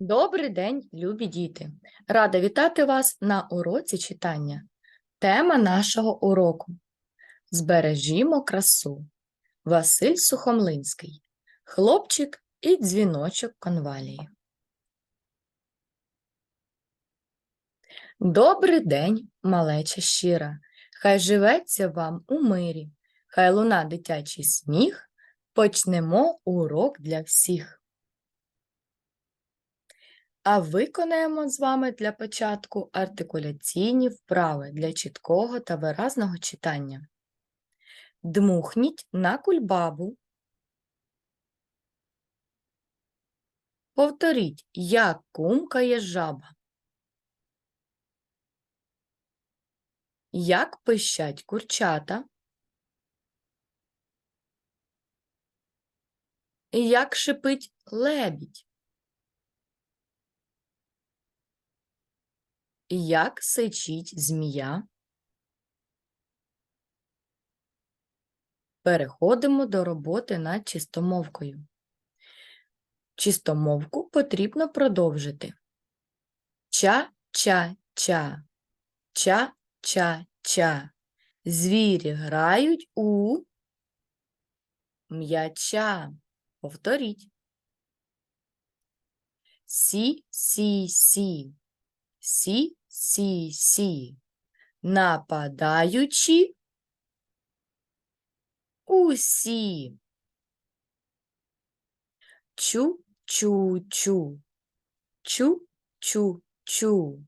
Добрий день, любі діти! Рада вітати вас на уроці читання. Тема нашого уроку Збережімо красу. Василь Сухомлинський. Хлопчик і дзвіночок конвалії. Добрий день, малеча щира. Хай живеться вам у мирі, хай луна дитячий сміх. Почнемо урок для всіх. А виконаємо з вами для початку артикуляційні вправи для чіткого та виразного читання. Дмухніть на кульбабу. Повторіть, як кумкає жаба. Як пищать курчата. Як шипить лебідь. Як сичить змія? Переходимо до роботи над чистомовкою. Чистомовку потрібно продовжити. Ча-ча-ча, ча-ча-ча. Звірі грають у м'яча. Повторіть. Сі-сі-сі. Сі, сі, сі. Нападаючи усі. Чу, чу, чу. Чу, чу, чу.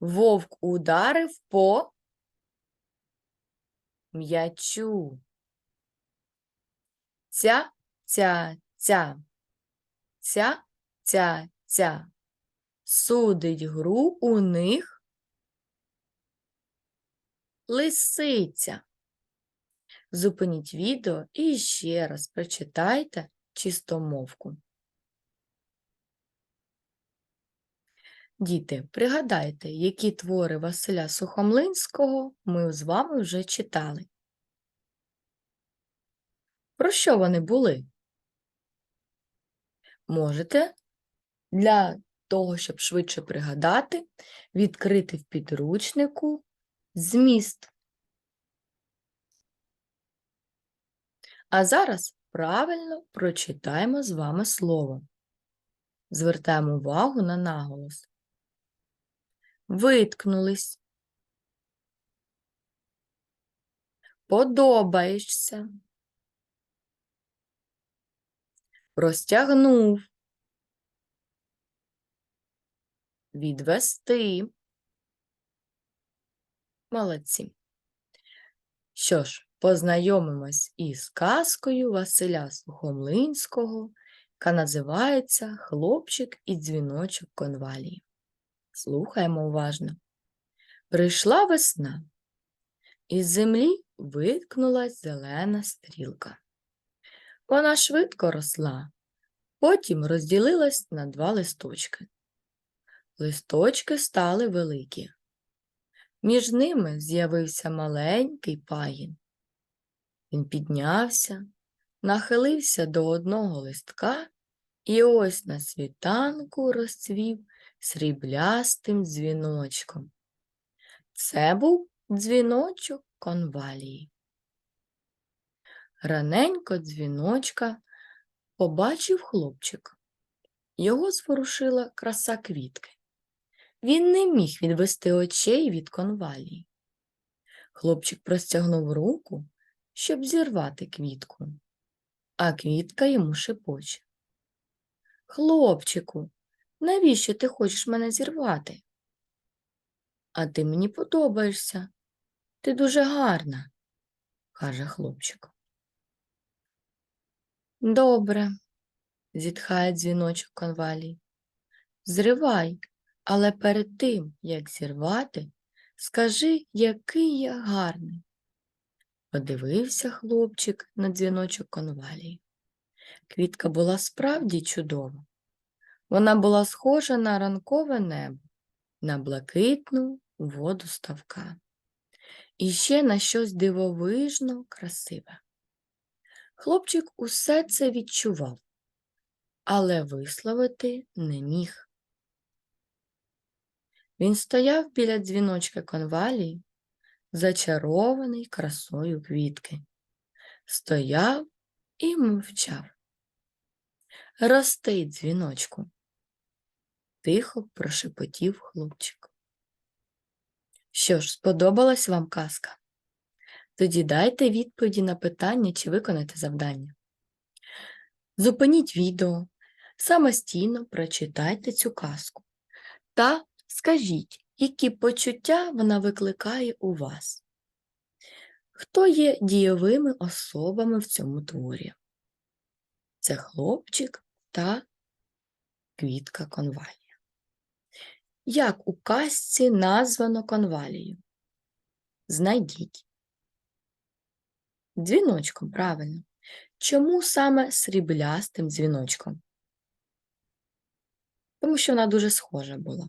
Вовк ударив по м'ячу. Ця, ця, ця. Ця, ця, ця судить гру у них лисиця. Зупиніть відео і ще раз прочитайте чистомовку. Діти, пригадайте, які твори Василя Сухомлинського ми з вами вже читали. Про що вони були? Можете для того, щоб швидше пригадати, відкрити в підручнику зміст. А зараз правильно прочитаємо з вами слово. Звертаємо увагу на наголос. Виткнулись. Подобаєшся. Розтягнув. Відвести. Молодці. Що ж, познайомимось із казкою Василя Сухомлинського, яка називається Хлопчик і дзвіночок конвалії. Слухаємо уважно. Прийшла весна, із землі виткнулась зелена стрілка. Вона швидко росла, потім розділилась на два листочки. Листочки стали великі. Між ними з'явився маленький пагін. Він піднявся, нахилився до одного листка і ось на світанку розцвів сріблястим дзвіночком. Це був дзвіночок конвалії. Раненько дзвіночка побачив хлопчик. Його зворушила краса квітки. Він не міг відвести очей від конвалії. Хлопчик простягнув руку, щоб зірвати квітку, а квітка йому шепоче. Хлопчику, навіщо ти хочеш мене зірвати? А ти мені подобаєшся. Ти дуже гарна, каже хлопчик. Добре, зітхає дзвіночок конвалії. Зривай, але перед тим, як зірвати, скажи, який я гарний. Подивився хлопчик на дзвіночок конвалії. Квітка була справді чудова. Вона була схожа на ранкове небо, на блакитну воду ставка. І ще на щось дивовижно красиве. Хлопчик усе це відчував, але висловити не міг. Він стояв біля дзвіночка конвалії, зачарований красою квітки. Стояв і мовчав. Рости, дзвіночку, тихо прошепотів хлопчик. Що ж, сподобалась вам казка? Тоді дайте відповіді на питання чи виконайте завдання. Зупиніть відео, самостійно прочитайте цю казку та скажіть, які почуття вона викликає у вас. Хто є дієвими особами в цьому творі? Це хлопчик та квітка конвалія. Як у казці названо конвалію? Знайдіть. Дзвіночком, правильно. Чому саме сріблястим дзвіночком? Тому що вона дуже схожа була.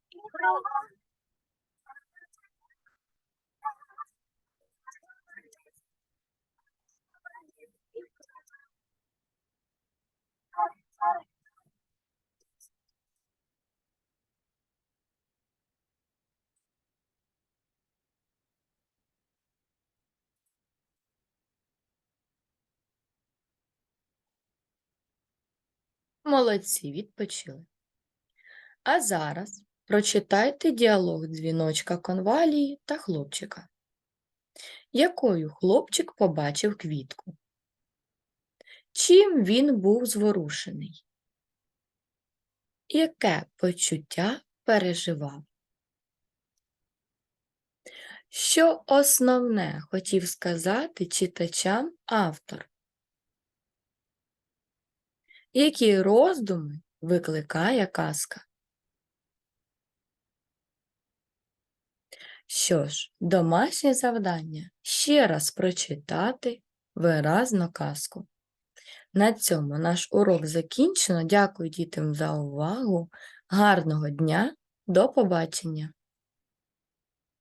Молодці, відпочили. А зараз прочитайте діалог дзвіночка конвалії та хлопчика. Якою хлопчик побачив квітку? Чим він був зворушений? Яке почуття переживав? Що основне хотів сказати читачам автор? Які роздуми викликає казка? Що ж, домашнє завдання ще раз прочитати виразно казку. На цьому наш урок закінчено. Дякую дітям за увагу. Гарного дня, до побачення!